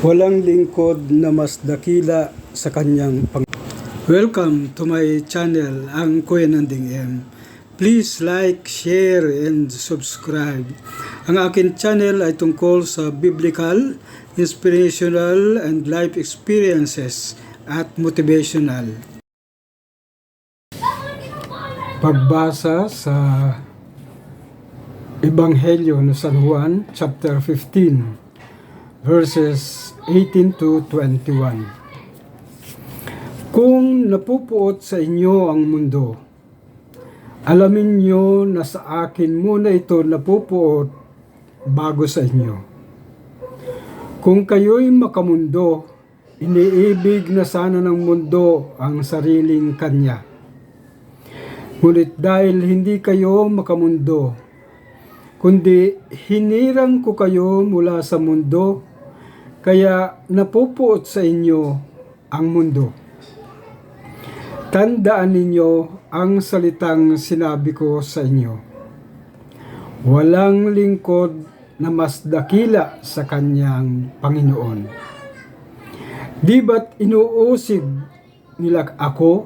Walang lingkod na mas dakila sa kanyang pang... Welcome to my channel, ang Kuya Nanding M. Please like, share, and subscribe. Ang akin channel ay tungkol sa biblical, inspirational, and life experiences at motivational. Pagbasa sa Ebanghelyo ng San Juan, chapter 15, verses 18 to 21. Kung napupuot sa inyo ang mundo, alamin nyo na sa akin muna ito napupuot bago sa inyo. Kung kayo'y makamundo, iniibig na sana ng mundo ang sariling kanya. Ngunit dahil hindi kayo makamundo, kundi hinirang ko kayo mula sa mundo, kaya napupuot sa inyo ang mundo. Tandaan ninyo ang salitang sinabi ko sa inyo. Walang lingkod na mas dakila sa kanyang Panginoon. Di ba't inuusig nila ako?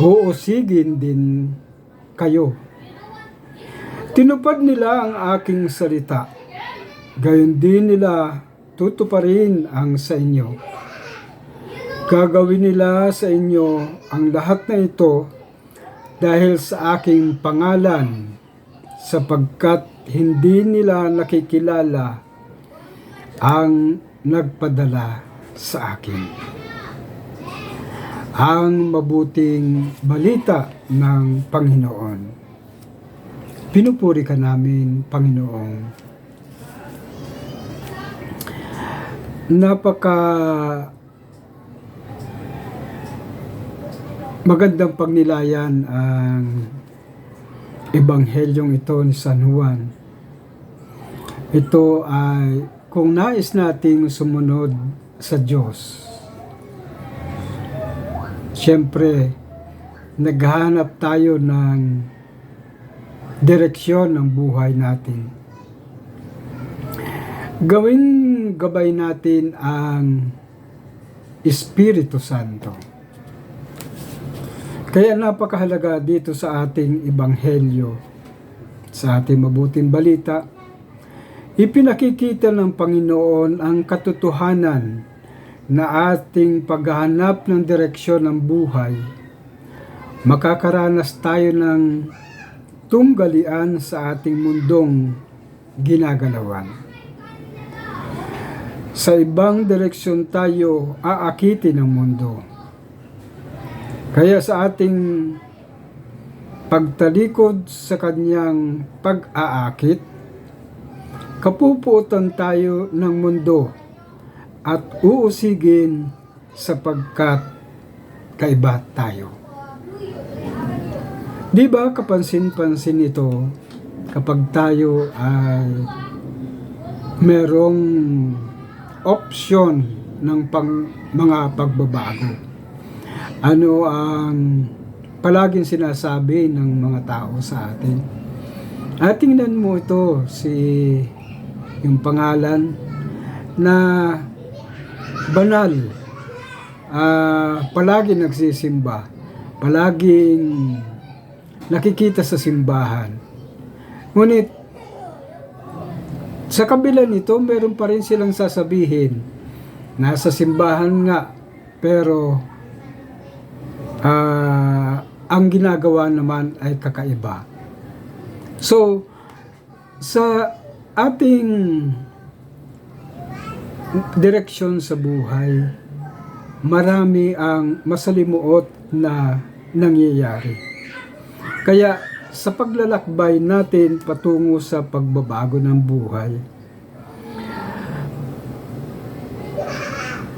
Uusigin din kayo. Tinupad nila ang aking salita. Gayon din nila tutuparin ang sa inyo. Gagawin nila sa inyo ang lahat na ito dahil sa aking pangalan sapagkat hindi nila nakikilala ang nagpadala sa akin. Ang mabuting balita ng Panginoon. Pinupuri ka namin, Panginoong. Napaka magandang pagnilayan ang ebanghelyong ito ni San Juan. Ito ay kung nais nating sumunod sa Diyos. Siyempre, naghahanap tayo ng direksyon ng buhay natin. Gawing gabay natin ang Espiritu Santo. Kaya napakahalaga dito sa ating ebanghelyo, sa ating mabuting balita, ipinakikita ng Panginoon ang katotohanan na ating paghahanap ng direksyon ng buhay. Makakaranas tayo ng tunggalian sa ating mundong ginagalawan. Sa ibang direksyon tayo aakitin ng mundo. Kaya sa ating pagtalikod sa kanyang pag-aakit, kapupuotan tayo ng mundo at uusigin sapagkat kaiba tayo. Di ba kapansin-pansin ito kapag tayo ay merong option ng pang, mga pagbabago? Ano ang palaging sinasabi ng mga tao sa atin? At tingnan mo ito, si yung pangalan na banal, ah palagi nagsisimba, palaging nakikita sa simbahan. Ngunit, sa kabila nito, meron pa rin silang sasabihin, nasa simbahan nga, pero ah, ang ginagawa naman ay kakaiba. So, sa ating direksyon sa buhay, marami ang masalimuot na nangyayari. Kaya sa paglalakbay natin patungo sa pagbabago ng buhay,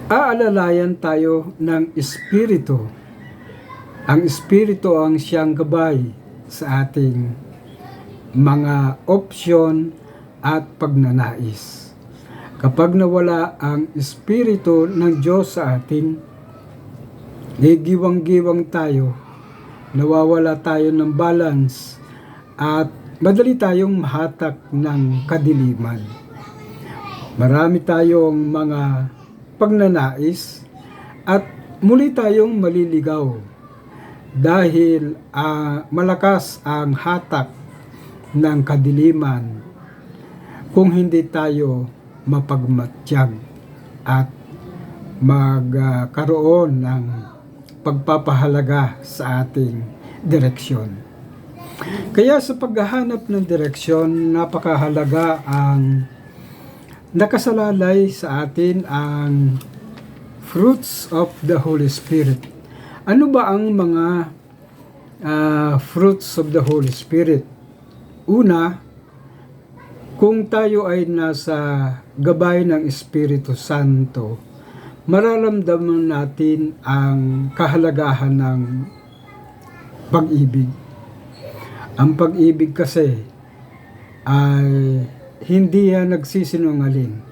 aalalayan tayo ng Espiritu. Ang Espiritu ang siyang gabay sa ating mga opsyon at pagnanais. Kapag nawala ang Espiritu ng Diyos sa atin, gigiwang-giwang tayo, nawawala tayo ng balance, at madali tayong mahatak ng kadiliman. Marami tayong mga pagnanais at muli tayong maliligaw dahil ah, malakas ang hatak ng kadiliman kung hindi tayo mapagmatyag at magkaroon ng pagpapahalaga sa ating direksyon. Kaya sa paghahanap ng direksyon, napakahalaga ang nakasalalay sa atin ang fruits of the Holy Spirit. Ano ba ang mga ah, fruits of the Holy Spirit? Una, kung tayo ay nasa gabay ng Espiritu Santo, mararamdaman natin ang kahalagahan ng pag-ibig. Ang pag-ibig kasi ay hindi yan nagsisinungaling.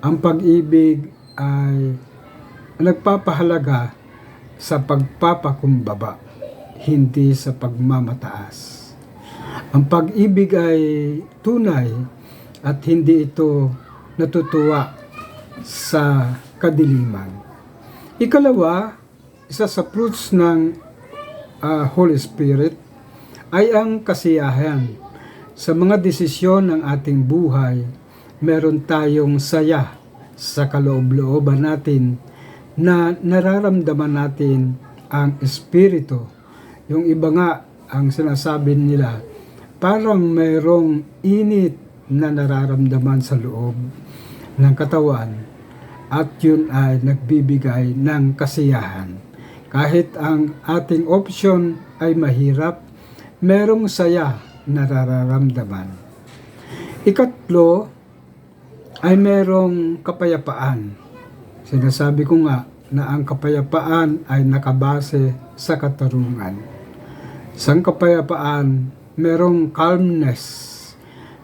Ang pag-ibig ay nagpapahalaga sa pagpapakumbaba, hindi sa pagmamataas. Ang pag-ibig ay tunay at hindi ito natutuwa sa kadiliman. Ikalawa, isa sa fruits ng ah, Holy Spirit ay ang kasiyahan. Sa mga desisyon ng ating buhay, meron tayong saya sa kaloob-looban natin na nararamdaman natin ang Espiritu. Yung iba nga, ang sinasabi nila, parang mayroong init na nararamdaman sa loob ng katawan at yun ay nagbibigay ng kasiyahan. Kahit ang ating option ay mahirap, merong saya na nararamdaman. Ikatlo ay merong kapayapaan. Sinasabi ko nga na ang kapayapaan ay nakabase sa katarungan. Sa kapayapaan, merong calmness,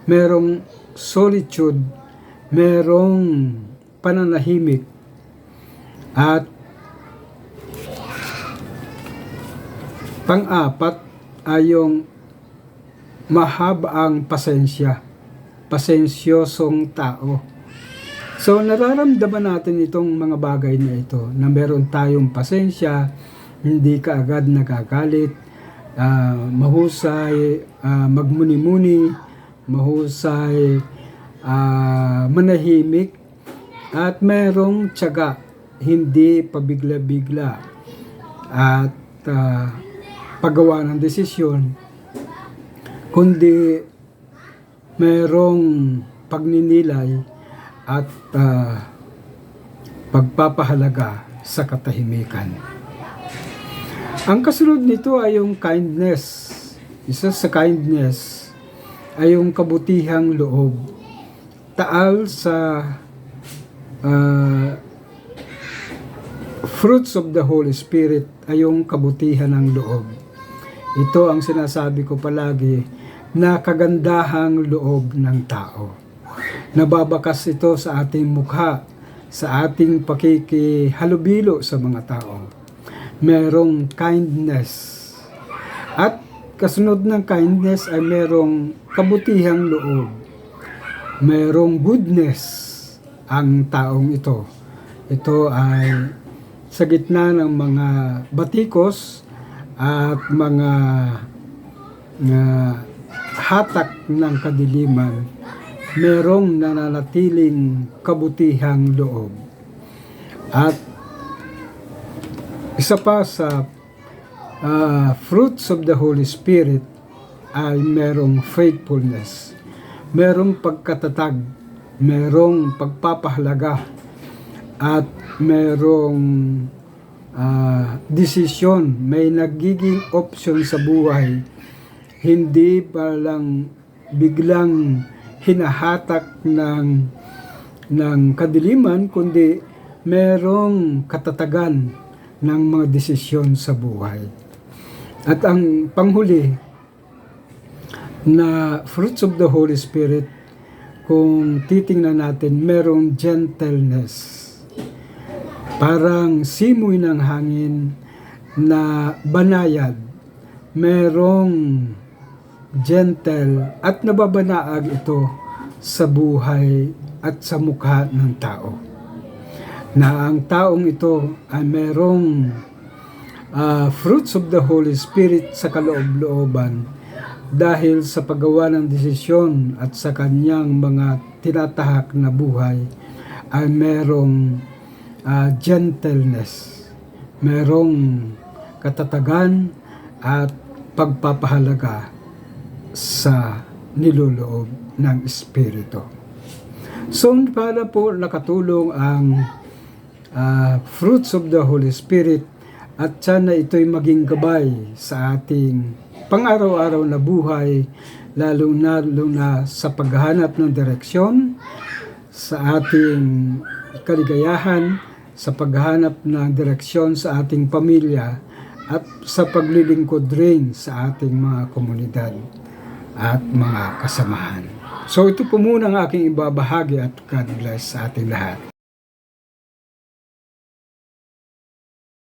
merong solitude, merong pananahimik, at pang-apat ay yung mahaba ang pasensya, pasensyosong tao. So nararamdaman natin itong mga bagay na ito na meron tayong pasensya, hindi ka agad nagagalit, ah, mahusay ah, magmuni-muni, mahusay ah, manahimik, at merong tiyaga, hindi pabigla-bigla at ah, paggawa ng desisyon, kundi merong pagninilay at ah, pagpapahalaga sa katahimikan. Ang kasunod nito ay yung kindness. Isa sa kindness ay yung kabutihang loob. Taal sa ah, fruits of the Holy Spirit ay yung kabutihan ng loob. Ito ang sinasabi ko palagi na kagandahang loob ng tao. Nababakas ito sa ating mukha, sa ating pakikihalubilo sa mga tao. Merong kindness. At kasunod ng kindness ay merong kabutihang loob. Merong goodness ang taong ito. Ito ay sa gitna ng mga batikos at mga nga hatak ng kadiliman, merong nananatiling kabutihang loob. At isa pa sa ah, fruits of the Holy Spirit ay merong faithfulness, merong pagkatatag, merong pagpapahalaga, at merong ah, desisyon, may nagiging option sa buhay, hindi pa lang biglang hinahatak ng ng kadiliman kundi merong katatagan ng mga desisyon sa buhay. At ang panghuli na fruits of the Holy Spirit kung titingnan natin merong gentleness. Parang simoy ng hangin na banayad, merong gentle at nababanaag ito sa buhay at sa mukha ng tao. Na ang taong ito ay merong ah, fruits of the Holy Spirit sa kaloob-looban dahil sa paggawa ng desisyon at sa kanyang mga tinatahak na buhay ay merong ah, gentleness, merong katatagan at pagpapahalaga sa niloloob ng Espiritu. So, para po nakatulong ang ah, fruits of the Holy Spirit at sana ito'y maging gabay sa ating pang-araw-araw na buhay, lalo na, lalo na sa paghahanap ng direksyon, sa ating kaligayahan, sa paghahanap ng direksyon sa ating pamilya, at sa paglilingkod rin sa ating mga komunidad at mga kasamahan. So ito po muna ang aking ibabahagi at God bless sa ating lahat.